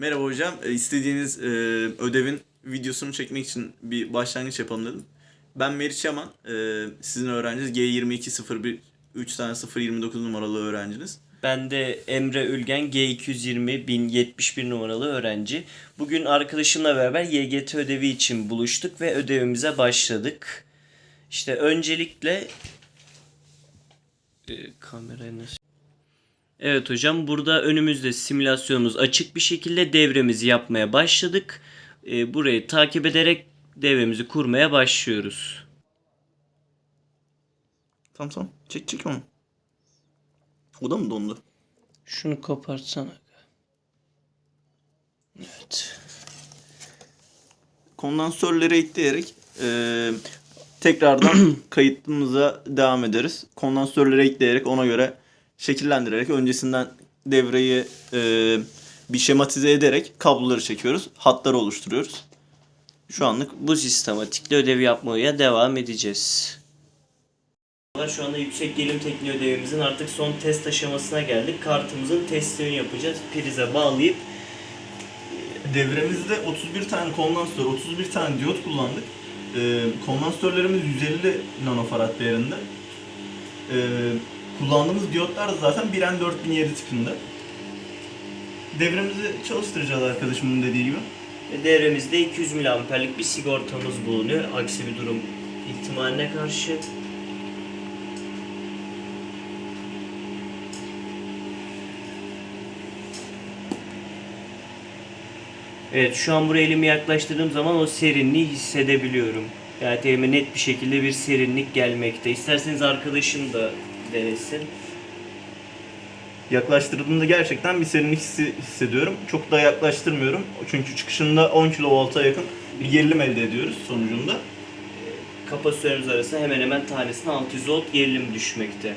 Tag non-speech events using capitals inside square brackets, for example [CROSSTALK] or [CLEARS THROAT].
Merhaba hocam. E, İstediğiniz e, ödevin videosunu çekmek için bir başlangıç yapalım dedim. Ben Meriç Yaman. E, sizin öğrenciniz G2201 3 tane 029 numaralı öğrenciniz. Ben de Emre Ülgen G220 1071 numaralı öğrenci. Bugün arkadaşımla beraber YGT ödevi için buluştuk ve ödevimize başladık. İşte öncelikle e, kamerayı nasıl Evet hocam burada önümüzde simülasyonumuz açık bir şekilde devremizi yapmaya başladık. E, burayı takip ederek devremizi kurmaya başlıyoruz. Tamam tamam. Çek çek onu. O da mı dondu? Şunu kopartsana. Evet. Kondansörleri ekleyerek e, tekrardan [CLEARS THROAT] kayıtımıza devam ederiz. Kondansörleri ekleyerek ona göre şekillendirerek öncesinden devreyi e, bir şematize ederek kabloları çekiyoruz. Hatları oluşturuyoruz. Şu anlık Bu sistematikle ödev yapmaya devam edeceğiz. Şu anda yüksek gerilim tekniği ödevimizin artık son test aşamasına geldik. Kartımızın testini yapacağız. Prize bağlayıp Devremizde 31 tane kondansör, 31 tane diyot kullandık. Ee, kondansörlerimiz 150 nanofarad değerinde. Ee, kullandığımız diyotlar da zaten 1N4007 tipinde. Devremizi çalıştıracağız arkadaşımın dediği gibi. devremizde 200 miliamperlik bir sigortamız bulunuyor. Aksi bir durum ihtimaline karşı. Evet şu an buraya elimi yaklaştırdığım zaman o serinliği hissedebiliyorum. Yani elime net bir şekilde bir serinlik gelmekte. İsterseniz arkadaşım da denesin. Yaklaştırdığımda gerçekten bir serinlik hissediyorum. Çok da yaklaştırmıyorum. Çünkü çıkışında 10 kV'a yakın bir gerilim elde ediyoruz sonucunda. Kapasitörümüz arasında hemen hemen tanesine 600 volt gerilim düşmekte.